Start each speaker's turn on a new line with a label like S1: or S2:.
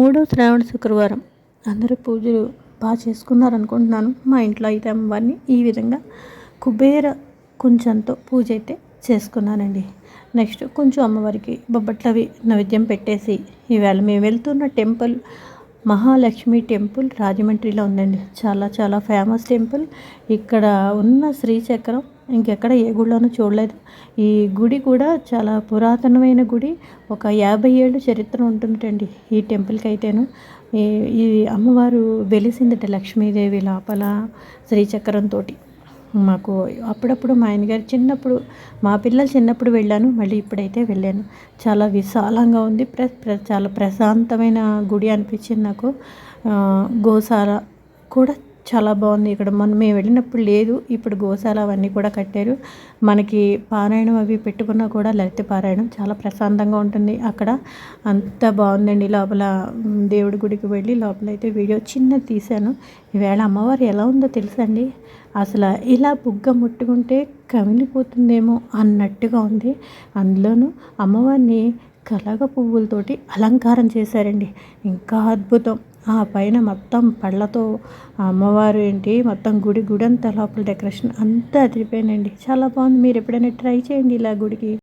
S1: మూడో శ్రావణ శుక్రవారం. అందరూ పూజలు బాగా చేసుకున్నారనుకుంటున్నాను. మా ఇంట్లో అయితే అమ్మవారిని ఈ విధంగా కుబేర కొంచెంతో పూజ అయితే చేసుకున్నానండి. నెక్స్ట్ కొంచెం అమ్మవారికి బొబ్బట్లవి నైవేద్యం పెట్టేసి ఈవేళ మేము వెళ్తున్న టెంపుల్ మహాలక్ష్మి టెంపుల్ రాజమండ్రిలో ఉందండి. చాలా చాలా ఫేమస్ టెంపుల్. ఇక్కడ ఉన్న శ్రీచక్రం ఇంకెక్కడ ఏ గుడిలోనూ చూడలేదు. ఈ గుడి కూడా చాలా పురాతనమైన గుడి. ఒక యాభై ఏళ్ళు చరిత్ర ఉంటుందండి ఈ టెంపుల్కి అయితేను ఈ అమ్మవారు వెలిసిందట లక్ష్మీదేవి లోపల శ్రీచక్రంతో మాకు అప్పుడప్పుడు మా ఆయనగారు చిన్నప్పుడు మా పిల్లలు చిన్నప్పుడు వెళ్ళాను మళ్ళీ ఇప్పుడైతే వెళ్ళాను. చాలా విశాలంగా ఉంది. ప్ర చాలా ప్రశాంతమైన గుడి అనిపించింది నాకు. గోసార కూడా చాలా బాగుంది. ఇక్కడ మనం మేము వెళ్ళినప్పుడు లేదు. ఇప్పుడు గోశాల అవన్నీ కూడా కట్టారు. మనకి పారాయణం అవి పెట్టుకున్నా కూడా లలిత పారాయణం చాలా ప్రశాంతంగా ఉంటుంది. అక్కడ అంత బాగుందండి. లోపల దేవుడి గుడికి వెళ్ళి లోపల అయితే వీడియో చిన్నది తీశాను. ఈవేళ అమ్మవారు ఎలా ఉందో తెలుసండి? అసలు ఇలా బుగ్గ ముట్టుకుంటే కమిలిపోతుందేమో అన్నట్టుగా ఉంది. అందులోనూ అమ్మవారిని కలగ పువ్వులతోటి అలంకారం చేశారండి. ఇంకా అద్భుతం. ఆ పైన మొత్తం పళ్ళతో అమ్మవారు ఏంటి మొత్తం గుడి గుడి అంతా లోపల డెకరేషన్ అంతా అదిరిపోయినండి చాలా బాగుంది. మీరు ఎప్పుడైనా ట్రై చేయండి ఇలా గుడికి.